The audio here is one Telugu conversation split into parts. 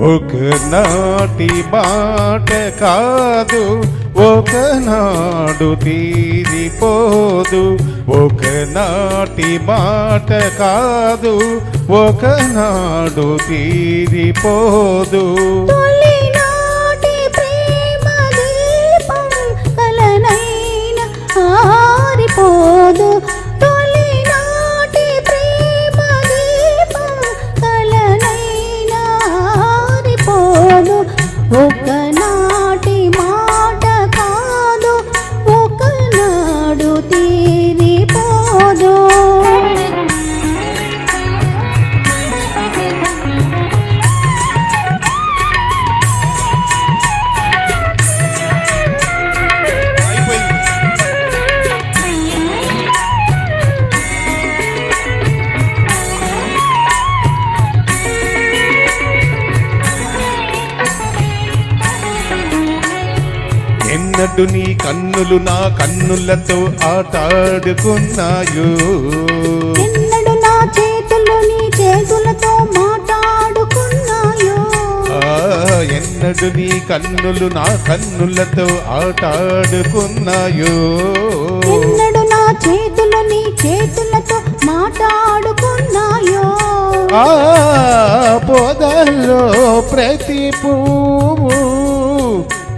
ఒకనాటి మాట కాదు ఒకనాడు తీరిపోదు. ఒకనాటి మాట కాదు ఒకనాడు తీరిపోదు. ఎన్నడు నీ కన్నులు నా కన్నులతో ఆటాడుకున్నాయో. ఎన్నడు నా చేతులు నీ చేతులతో మాట్లాడుకున్నాయో. ఎన్నడు నీ కన్నులు నా కన్నులతో ఆటాడుకున్నాయో. ఎన్నడు నా చేతులు నీ చేతులతో మాట్లాడుకున్నాయో. ఆ పొదల్లో ప్రతి పువ్వు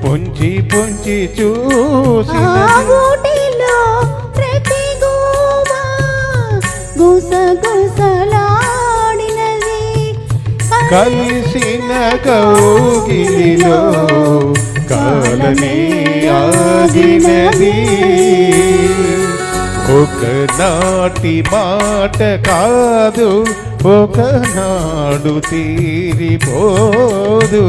పొంచి పొంచి చూసి ఊటిలో ప్రతి గుసగుసలాడినది కలిసిన కౌగిలిలో కాలమే ఆగినది. ఒకనాటి మాట కాదు ఒకనాడు తీరిపోదు.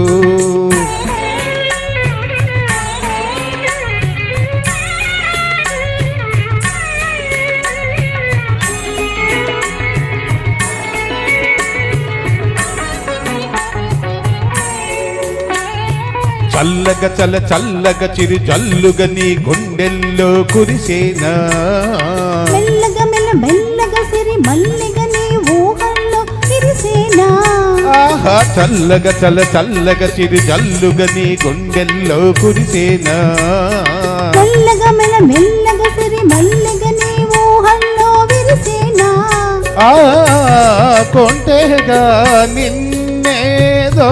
చల్లగ చల్ల చల్లగ చిరు జల్లుగ నీ గుండెల్లో కురిసేనా? మెల్లగా మెల్ల మెల్లగా సిరి మల్లిగా నీ ఊహల్లో విరిసేనా? ఆహా చల్లగ చల్ల చల్లగ చిరు జల్లుగ నీ గుండెల్లో కురిసేనా? మెల్లగా మెల్ల మెల్లగా సిరి మల్లిగా నీ ఊహల్లో విరిసేనా? ఆ కొంటెగా నిన్నేదో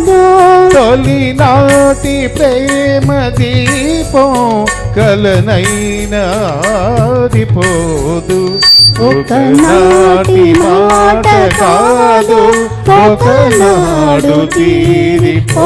తీరిపోదు తొలినాటి ప్రేమ దీపం కలనైనాదిపోదు ఒకనాటి మాట కాదు. ఒకనాడు తీరిపోదు